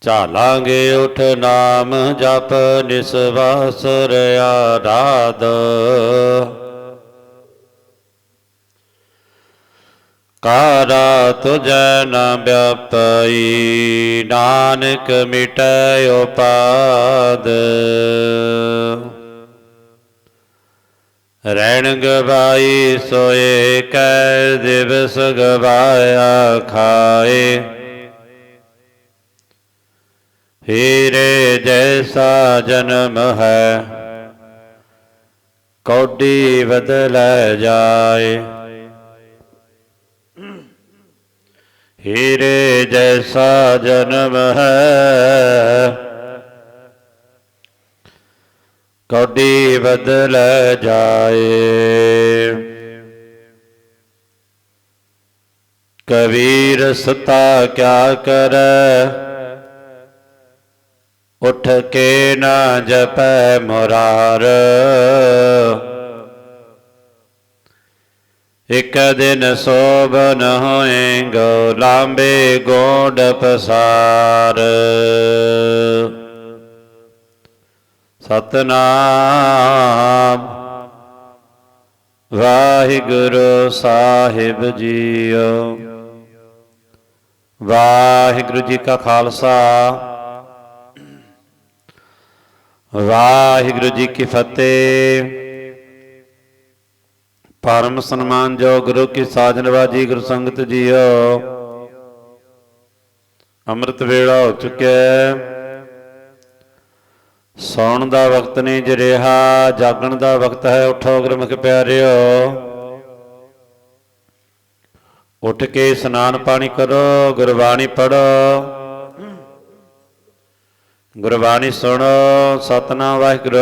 ਚਾਲਾਂਗੇ ਉਠ ਨਾਮ ਜਪ ਨਿਸਵਾਸ ਰਿਆ ਰਾਧ। ਕਾਰਾ ਤੁਜੈ ਨ ਵਿਆਪਈ ਨਾਨਕ ਮਿਟੈ ਉਪਾਦ। ਰੈਣ ਗਵਾਈ ਸੋਏ ਕੈ ਦਿਵਸ ਗਵਾਇਆ ਖਾਏ। ਹੀਰੇ ਜੈਸਾ ਜਨਮ ਹੈ, ਕੌਡੀ ਬਦਲ ਜਾਏ। ਹੀਰੇ ਜੈਸਾ ਜਨਮ ਹੈ, ਕੌਡੀ ਬਦਲ ਜਾਏ। ਕਬੀਰ ਸਤਾ ਕਿਆ ਕਰੈ ਉਠ ਕੇ ਨਾ ਜਪੈ ਮੁਰਾਰ। ਇਕ ਦਿਨ ਸੋਭਨ ਹੋਏ ਗੋ ਲਾਂਬੇ ਗੋਡ ਪਸਾਰ। ਸਤਨਾਮ ਵਾਹਿਗੁਰੂ ਸਾਹਿਬ ਜੀਓ। ਵਾਹਿਗੁਰੂ ਜੀ ਕਾ ਖਾਲਸਾ। ਵਾਹਿਗੁਰੂ ਜੀ ਕੀ ਫਤਿਹ। ਪਰਮ ਸਨਮਾਨ ਜੋ ਗੁਰੂ ਕੀ ਸਾਜਨਵਾਜੀ ਗੁਰੂ ਸੰਗਤ ਜੀਓ। ਅੰਮ੍ਰਿਤ ਵੇਲਾ ਹੋ ਚੁੱਕਿਆ ਹੈ। ਸੌਣ ਦਾ ਵਕਤ ਨਹੀਂ ਜ ਰਿਹਾ, ਜਾਗਣ ਦਾ ਵਕਤ ਹੈ, ਉਠੋ ਗੁਰਮੁਖ ਪਿਆਰਿਓ। ਉੱਠ ਕੇ ਇਸ਼ਨਾਨ ਪਾਣੀ ਕਰੋ, ਗੁਰਬਾਣੀ ਪੜੋ ਗੁਰਬਾਣੀ ਸੁਣੋ, ਸਤਨਾਮ ਵਾਹਿਗੁਰੂ।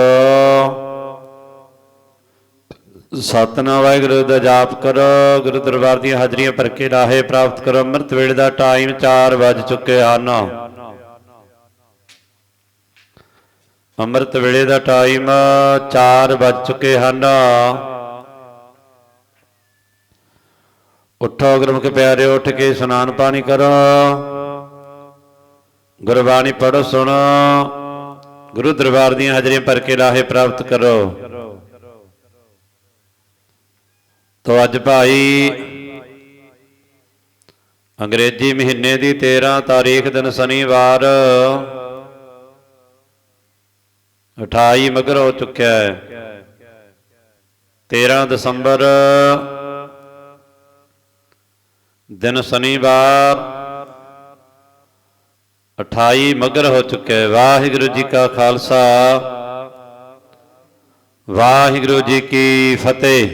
ਸਤਨਾਮ ਵਾਹਿਗੁਰੂ ਦਾ ਜਾਪ ਕਰੋ, ਗੁਰੂ ਦਰਬਾਰ ਦੀਆਂ ਹਾਜ਼ਰੀਆਂ ਭਰ ਕੇ ਰਾਹੇ ਪ੍ਰਾਪਤ ਕਰੋ, ਅੰਮ੍ਰਿਤ ਵੇਲੇ ਦਾ ਟਾਈਮ 4 ਵੱਜ ਚੁੱਕੇ ਹਨ। ਅੰਮ੍ਰਿਤ ਵੇਲੇ ਦਾ ਟਾਈਮ 4 ਵੱਜ ਚੁੱਕੇ ਹਨ। ਉੱਠੋ ਗੁਰਮੁਖ ਪਿਆਰੇ ਉੱਠ ਕੇ ਇਸ਼ਨਾਨ ਪਾਣੀ ਕਰੋ। ਗੁਰਬਾਣੀ ਪੜੋ ਸੁਣੋ। ਗੁਰੂ ਦਰਬਾਰ ਦੀਆਂ ਹਾਜ਼ਰੀਆਂ ਭਰ ਕੇ ਰਾਹੇ ਪ੍ਰਾਪਤ ਕਰੋ। ਤੋ ਅੱਜ ਭਾਈ ਅੰਗਰੇਜ਼ੀ ਮਹੀਨੇ ਦੀ 13 ਤਾਰੀਖ ਦਿਨ ਸ਼ਨੀਵਾਰ 28 ਮਗਰ ਹੋ ਚੁੱਕਿਆ ਹੈ। 13 ਦਸੰਬਰ ਦਿਨ ਸ਼ਨੀਵਾਰ 28 ਮਗਰ ਹੋ ਚੁੱਕਿਆ ਵਾਹਿਗੁਰੂ ਜੀ ਕਾ ਖਾਲਸਾ। ਵਾਹਿਗੁਰੂ ਜੀ ਕੀ ਫਤਿਹ।